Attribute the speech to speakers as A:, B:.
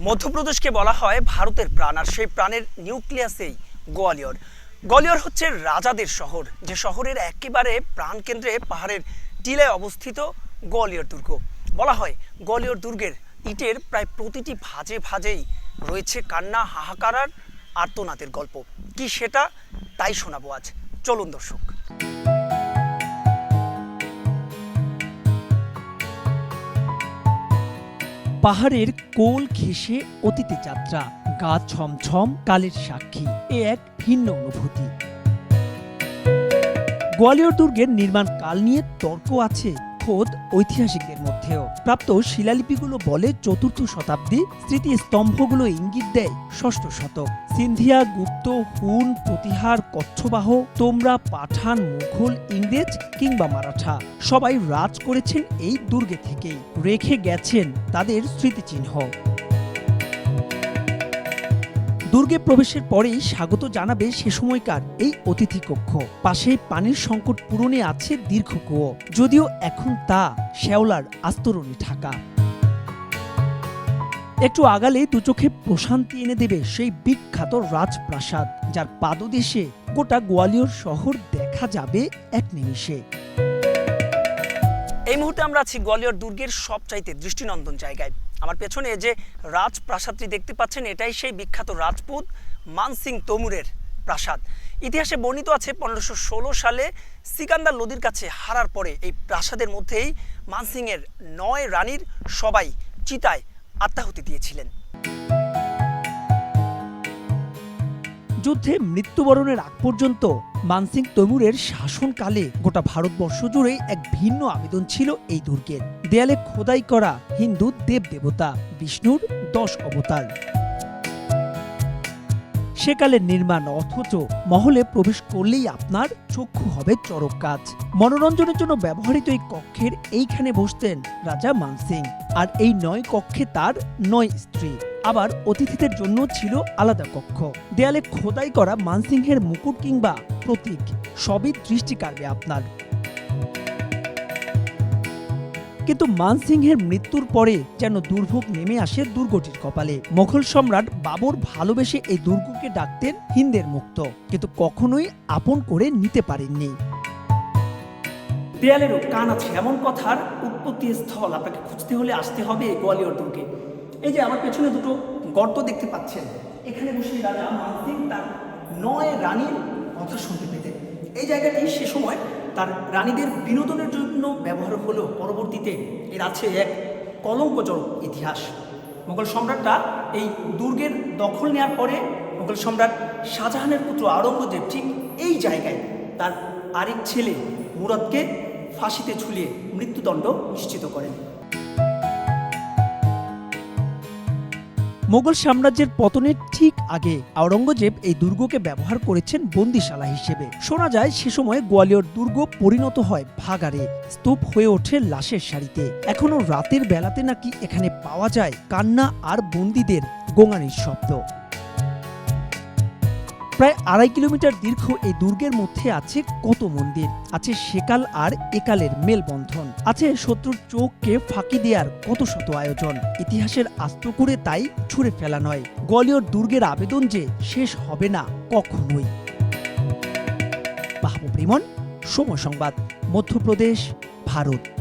A: মধ্যপ্রদেশকে বলা হয় ভারতের প্রাণ, আর সেই প্রাণের নিউক্লিয়াসেই গোয়ালিয়র। গোয়ালিয়র হচ্ছে রাজাদের শহর, যে শহরের একেবারে প্রাণকেন্দ্রে পাহাড়ের টিলায় অবস্থিত গোয়ালিয়র দুর্গ। বলা হয় গোয়ালিয়র দুর্গের ইটের প্রায় প্রতিটি ভাজে ভাজেই রয়েছে কান্না, হাহাকার আর আর্তনাদের গল্প। কি সেটা? তাই শোনাবো আজ। চলুন দর্শক।
B: পাহাড়ের কোল ঘেঁষে অতীতে যাত্রা, গা ছমছম কালের সাক্ষী। এ এক ভিন্ন অনুভূতি। গোয়ালিয়র দুর্গের নির্মাণ কাল নিয়ে তর্ক আছে। খোদ ঐতিহাসিকদের মধ্যেও। প্রাপ্ত শিলালিপিগুলো বলে চতুর্থ শতাব্দী স্মৃতিস্তম্ভগুলো ইঙ্গিত দেয় ষষ্ঠ শতক। সিন্ধিয়া, গুপ্ত, হুন, প্রতিহার, কচ্ছবাহ, তোমরা, পাঠান, মুঘল, ইংরেজ কিংবা মারাঠা সবাই রাজ করেছেন এই দুর্গে থেকেই। রেখে গেছেন তাদের স্মৃতিচিহ্ন। দুর্গে প্রবেশের পরেই স্বাগত জানাবে সে সময়কার এই অতিথি কক্ষ। পাশে পানির সংকট পূরণে আছে দীর্ঘ কুয়ো। যদিও এখন তা শ্যাওলার আস্তরণে ঢাকা। একটু আগালে দু চোখে প্রশান্তি এনে দেবে সেই বিখ্যাত রাজপ্রাসাদ, যার পাদদেশে গোটা গোয়ালিয়র শহর দেখা যাবে এক নিমিষে।
A: এই মুহূর্তে আমরা আছি গোয়ালিয়র দুর্গের সবচাইতে দৃষ্টিনন্দন জায়গায়। আমার পেছনে যে রাজপ্রাসাদটি দেখতে পাচ্ছেন, এটাই সেই বিখ্যাত রাজপুত মানসিং তমুরের প্রাসাদ। ইতিহাসে বর্ণিত আছে পনেরোশো ষোলো সালে সিকান্দার নদীর কাছে হারার পরে এই প্রাসাদের মধ্যেই মানসিংয়ের নয় রানীর সবাই চিতায় আত্মাহুতি দিয়েছিলেন।
B: যুদ্ধে মৃত্যুবরণের আগ পর্যন্ত মানসিং তৈমুরের শাসনকালে গোটা ভারতবর্ষ জুড়ে এক ভিন্ন আবেদন ছিল এই দুর্গের। দেয়ালে খোদাই করা হিন্দু দেব দেবতা বিষ্ণুর দশ অবতার। সেকালের নির্মাণ অথচ মহলে প্রবেশ করলেই আপনার চক্ষু হবে চরক কাজ। মনোরঞ্জনের জন্য ব্যবহৃত এই কক্ষের এইখানে বসতেন রাজা মানসিং, আর এই নয় কক্ষে তার নয় স্ত্রী। আবার অতিথিদের জন্য ছিল আলাদা কক্ষ। দেয়ালে খোদাই করা মানসিংহের মুকুট কিংবা প্রতীক, সবই দৃষ্টি কাড়বে আপনার। কিন্তু মানসিংহের মৃত্যুর পরে যেন দুর্ভোগ নেমে আসে দুর্গটির কপালে। মোঘল সম্রাট বাবর ভালোবেসে এই দুর্গকে ডাকতেন হিন্দের মুক্ত, কিন্তু কখনোই আপন করে নিতে পারেননি।
A: দেয়ালেরও কান আছে এমন কথার উৎপত্তি স্থল আপনাকে খুঁজতে হলে আসতে হবে গোয়ালিয়র দুর্গে। এই যে আমার পেছনে দুটো গর্ত দেখতে পাচ্ছেন, এখানে বসে রাজা মানসিং তার নয় রানীর কথা শুনতে পেতেন। এই জায়গাটি সে সময় তার রানীদের বিনোদনের জন্য ব্যবহার হলেও পরবর্তীতে এর আছে এক কলঙ্কজনক ইতিহাস। মোগল সম্রাটরা এই দুর্গের দখল নেওয়ার পরে মোগল সম্রাট শাহজাহানের পুত্র আওরঙ্গজেব ঠিক এই জায়গায় তার আরেক ছেলে মুরাদকে ফাঁসিতে ঝুলিয়ে মৃত্যুদণ্ড নিশ্চিত করেন।
B: মোগল সাম্রাজ্যের পতনের ঠিক আগে আওরঙ্গজেব এই দুর্গকে ব্যবহার করেছেন বন্দিশালা হিসেবে। শোনা যায়, সে সময় গোয়ালিয়র দুর্গ পরিণত হয় ভাগারে স্তূপ হয়ে ওঠে লাশের সারিতে। এখনও রাতের বেলাতে নাকি এখানে পাওয়া যায় কান্না আর বন্দীদের গোঙানির শব্দ। প্রায় আড়াই কিলোমিটার দীর্ঘ এই দুর্গের মধ্যে আছে কত মন্দির? আছে সেকাল আর একালের মেলবন্ধন। আছে শত্রুর চোখকে ফাঁকি দেওয়ার কত শত আয়োজন। ইতিহাসের আস্ত করে তাই ছুঁড়ে ফেলা নয়। গোয়ালিয়র দুর্গের আবেদন যে শেষ হবে না কখনোই। মাহবুব রিমন, সময় সংবাদ, মধ্যপ্রদেশ, ভারত।